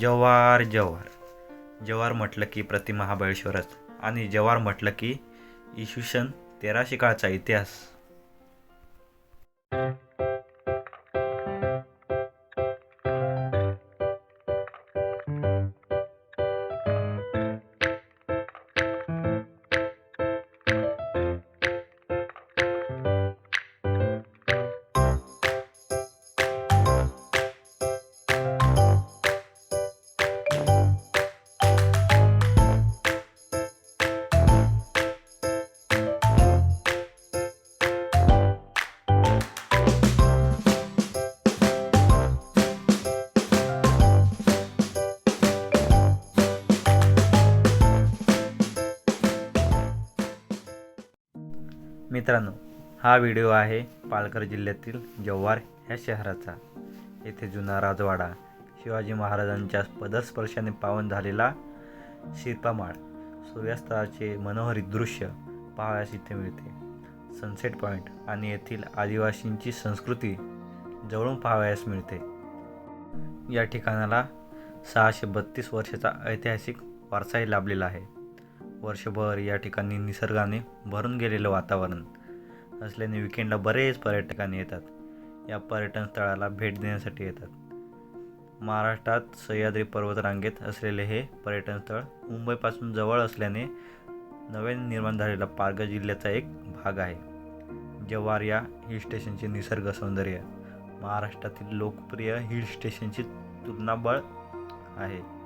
जव्हार जव्हार जव्हार म्हटलं की प्रति महाबळेश्वरच आणि जव्हार म्हटलं की इसवी सन तेराशे काळचा इतिहास. मित्रांनो हा व्हिडिओ आहे पालघर जिल्ह्यातील जव्हार ह्या शहराचा. येथे जुना राजवाडा शिवाजी महाराजांच्या पदस्पर्शाने पावन झालेला शिल्पामाळ सूर्यास्ताचे मनोहरी दृश्य पाहावयास इथे मिळते. सनसेट पॉईंट आणि येथील आदिवासींची संस्कृती जवळून पाहावयास मिळते. या ठिकाणाला सहाशे बत्तीस वर्षाचा ऐतिहासिक वारसाही लाभलेला आहे. वर्षभर या ठिकाणी निसर्गाने भरून गेलेलं वातावरण असल्याने विकेंडला बरेच पर्यटकांनी येतात. या पर्यटन स्थळाला भेट देण्यासाठी येतात. महाराष्ट्रात सह्याद्री पर्वतरांगेत असलेले हे पर्यटन स्थळ मुंबईपासून जवळ असल्याने नव्याने निर्माण झालेला पालघर जिल्ह्याचा एक भाग आहे. जव्हार या हिल स्टेशनचे निसर्ग सौंदर्य. महाराष्ट्रातील लोकप्रिय हिल स्टेशनची तुलनाबळ आहे.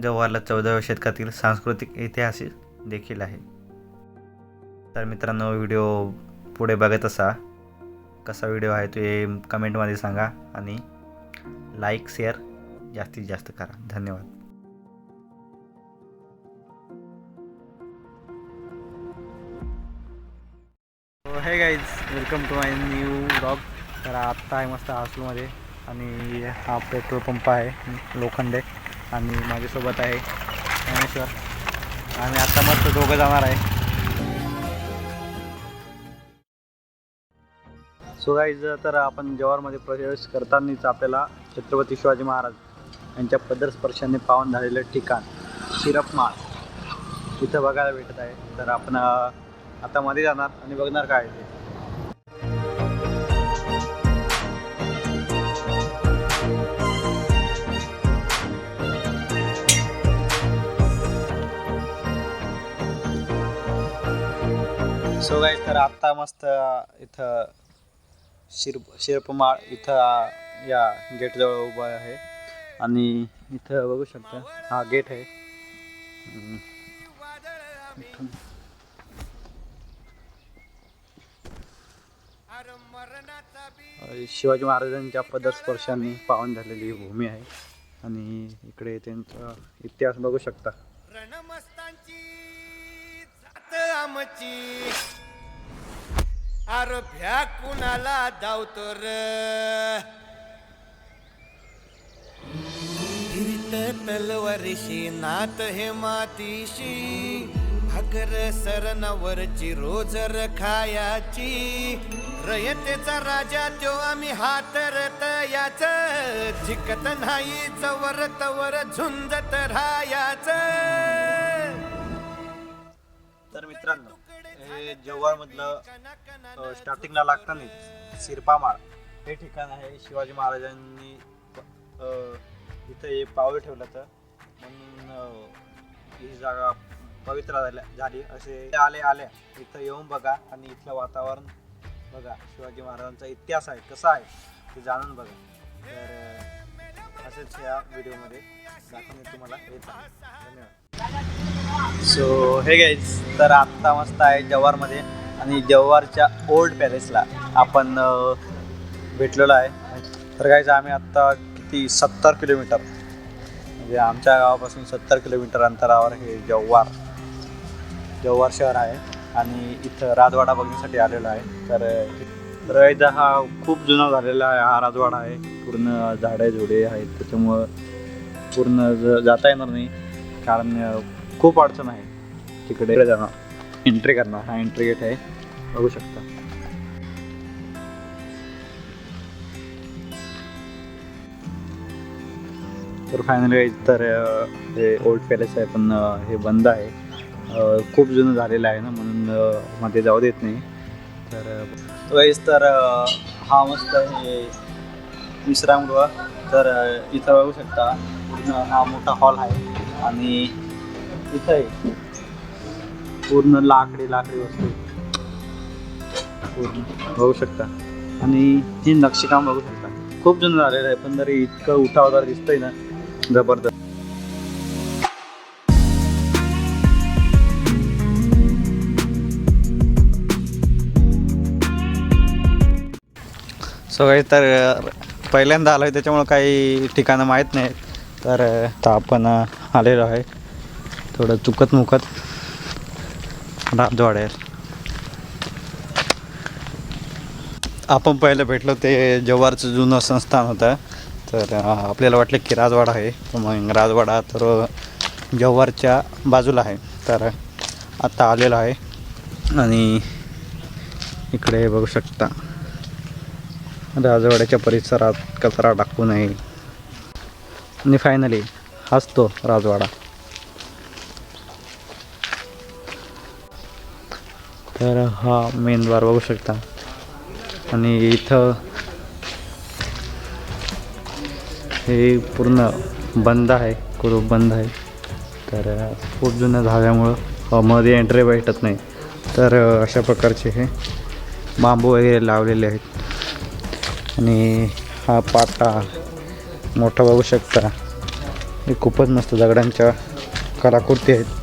जव्हारला चौदाव्या शतकातील सांस्कृतिक इतिहास देखील आहे. तर मित्रांनो व्हिडिओ पुढे बघत असा. कसा व्हिडिओ आहे ते कमेंटमध्ये सांगा आणि लाईक शेअर जास्तीत जास्त करा. धन्यवाद. Hey guys welcome to my new blog तर आत्ता आहे मस्त हॉस्टेलमध्ये आणि हा पेट्रोल पंप आहे लोखंडे. आणि माझ्यासोबत आहे ज्ञानेश्वर. आणि आत्ता मस्त दोघं जाणार आहे. सो गाईज तर आपण जव्हारमध्ये प्रवेश करतानाच आपल्याला छत्रपती शिवाजी महाराज यांच्या पदरस्पर्शाने पावन झालेलं ठिकाण शिरपमाळ इथं बघायला भेटत आहे. तर आपण आता मध्ये जाणार आणि बघणार काय ते. सो गाईज तर आत्ता मस्त इथं शिरप शिरपमाळ इथं या गेटजवळ उभा आहे. आणि इथं बघू शकता हा गेट आहे. शिवाजी महाराजांच्या पदस्पर्शाने पावन झालेली ही भूमी आहे. आणि इकडे त्यांचा इतिहास बघू शकता. रणमस्तांची आमची. अर भ्या कुणाला धावतो र? तलवारीशी नात हे मातीशी भाकर सरनावरची रोज खायाची रयतेचा राजा त्यो आम्ही हातरत याच जिकत नाही चवर तवर झुंजत राहायाच. तर मित्रांनो म्हणजे जव्हारमधलं अ, स्टार्टिंगला लागताना सिरपामाळ हे ठिकाण आहे शिवाजी महाराजांनी इथं हे पाऊल ठेवलं तर म्हणून ही जागा पवित्र झाल्या झाली. असे आले आल्या इथं येऊन बघा आणि इथलं वातावरण बघा. शिवाजी महाराजांचा इतिहास आहे कसा आहे ते जाणून बघा. तर असेच या व्हिडिओमध्ये दाखवणे तुम्हाला. येत आहे धन्यवाद. सो हे गाईज तर आत्ता मस्त आहे जव्हारमध्ये आणि जव्हारच्या ओल्ड पॅलेसला आपण भेटलेलो आहे. तर गाईज आम्ही आत्ता किती? सत्तर किलोमीटर. म्हणजे आमच्या गावापासून सत्तर किलोमीटर अंतरावर हे जव्हार जव्हार शहर आहे. आणि इथं राजवाडा बघण्यासाठी आलेलो आहे. तर रयदा हा खूप जुना झालेला आहे. हा राजवाडा आहे. पूर्ण झाडे झुडे आहेत. त्याच्यामुळं पूर्ण ज जाता येणार नाही. कारण खूप अडचण आहे. तिकडे जाणार. एंट्री करणार. हा एंट्री गेट आहे. बघू शकता. तर फायनली तर हे ओल्ड पॅलेस आहे पण हे बंद आहे. खूप जुनं झालेलं आहे ना म्हणून मध्ये जाऊ देत नाही. तर वैस तर हा मस्त आहे विश्रामगृह. तर इथं बघू शकता पूर्ण हा मोठा हॉल आहे. आणि इथं आहे. पूर्ण लाकडी लाकडी वस्तू. पूर्ण. बघू शकता. आणि ही नक्षीकाम बघू शकता. खूप जुनं झालेलं आहे पण तरी इतकं उठावदार दिसतंय ना. जबरदस्त. सो काही तर पहिल्यांदा आलो आहे त्याच्यामुळं काही ठिकाणं माहीत नाहीत. तर आपण आलेलो आहे. थोडं चुकत मुकत राजवाड्यात आपण पहिलं भेटलो ते जव्हारचं जुनं संस्थान होतं. तर आपल्याला वाटलं की राजवाडा आहे. तर मग राजवाडा तर जव्हारच्या बाजूला आहे. तर आत्ता आलेलो आहे. आणि इकडे बघू शकता. राजवाड्याच्या परिसरात कचरा टाकू नये. आणि फायनली हाच तो राजवाडा. तर हा मेन द्वार बघू शकता. आणि इथं हे पूर्ण बंद आहे कुरूप बंद आहे. तर खूप जुनं झाल्यामुळं मध्ये एंट्री भेटत नाही. तर अशा प्रकारचे हे बांबू वगैरे लावलेले आहेत. आणि हा पाटा मोठा बघू शकता. हे खूपच मस्त दगडांच्या कलाकृती आहेत.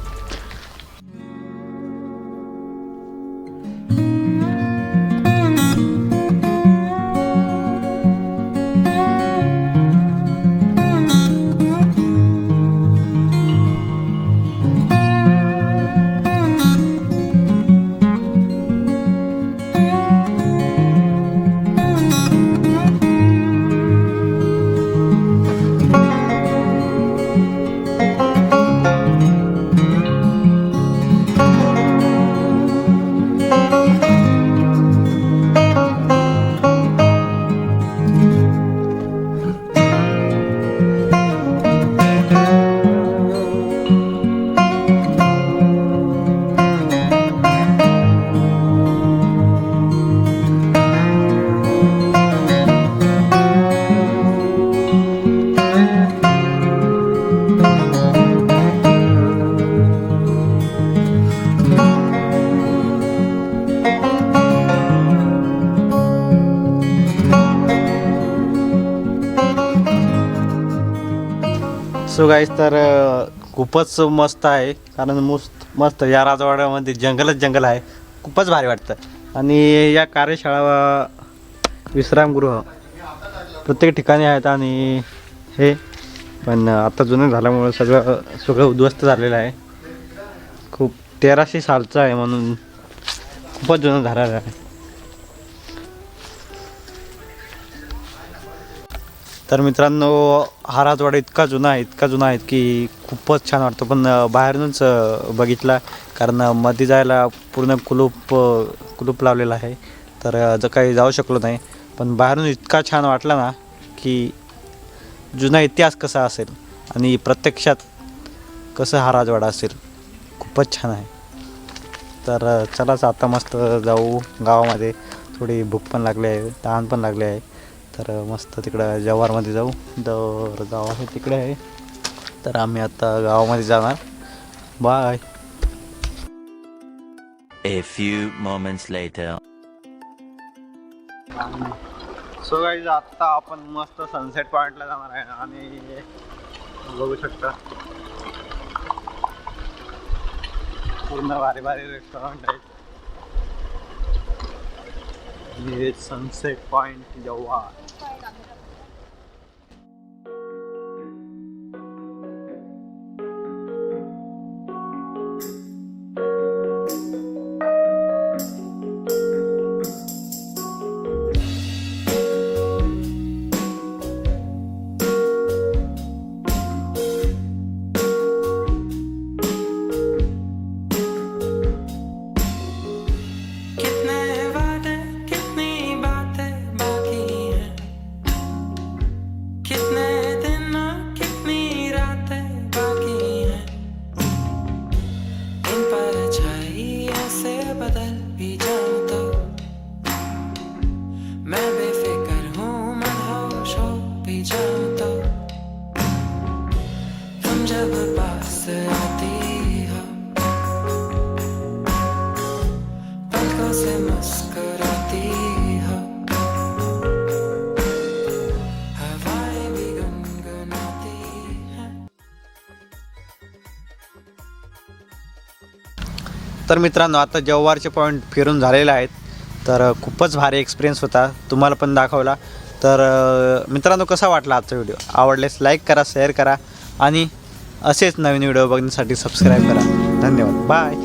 सो गाईस तर खूपच मस्त आहे. कारण मस्त मस्त या राजवाड्यामध्ये जंगलच जंगल आहे. खूपच भारी वाटतं. आणि या कार्यशाळा विश्रामगृह प्रत्येक ठिकाणी आहेत आणि हे पण आता जुनं झाल्यामुळं सगळं सगळं उद्ध्वस्त झालेलं आहे. खूप तेराशे सालचं आहे म्हणून खूपच जुनं झालेलं आहे. तर मित्रांनो हा राजवाडा इतका जुना आहे इतका जुना आहे की खूपच छान वाटतो. पण बाहेरूनच बघितला कारण मध्ये जायला पूर्ण कुलूप कुलूप लावलेला आहे. तर जर काही जाऊ शकलो नाही पण बाहेरून इतका छान वाटला ना की जुना इतिहास कसा असेल आणि प्रत्यक्षात कसं हा राजवाडा असेल खूपच छान आहे. तर चलाच आता मस्त जाऊ गावामध्ये. थोडी भूक पण लागली आहे तहान पण लागली आहे. तर मस्त तिकडं जव्हारमध्ये जाऊ. तर गाव आहे तिकडे आहे. तर आम्ही आता गावामध्ये जाणार. Bye A few moments later. So guys आता आपण मस्त सनसेट पॉईंटला जाणार आहे आणि बघू शकता. पूर्ण भारी भारी रेस्टॉरंट आहेत. हे सनसेट पॉईंट जव्हार. तर मित्रांनो आता जव्हारचे पॉईंट फिरून झालेले आहेत. तर खूपच भारी एक्सपिरियन्स होता. तुम्हाला पण दाखवला. तर मित्रांनो कसा वाटला आजचा व्हिडिओ आवडल्यास लाईक करा शेअर करा आणि असेच नवीन व्हिडिओ बघण्यासाठी सबस्क्राईब करा. धन्यवाद. बाय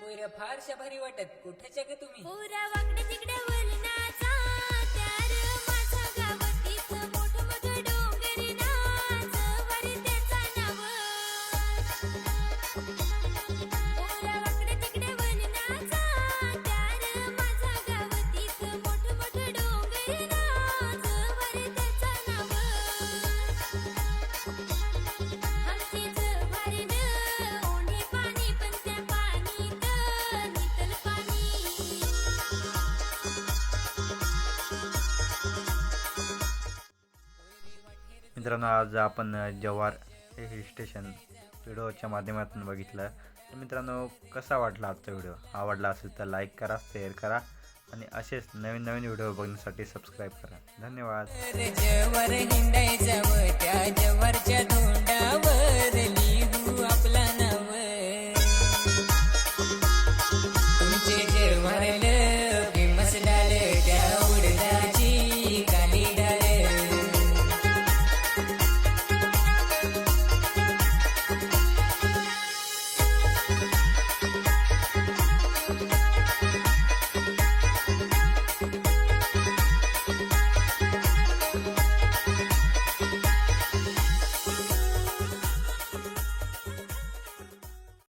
पोरं फारशा भारी वाटत. कुठच्या ग तुम्ही? मित्रांनो आज आपण जव्हार हे हिल स्टेशन व्हिडिओच्या माध्यमातून बघितलं. तर मित्रांनो कसा वाटला आजचा व्हिडिओ? आवडला असेल तर लाईक करा शेअर करा आणि असेच नवीन नवीन व्हिडिओ बघण्यासाठी सबस्क्राईब करा. धन्यवाद.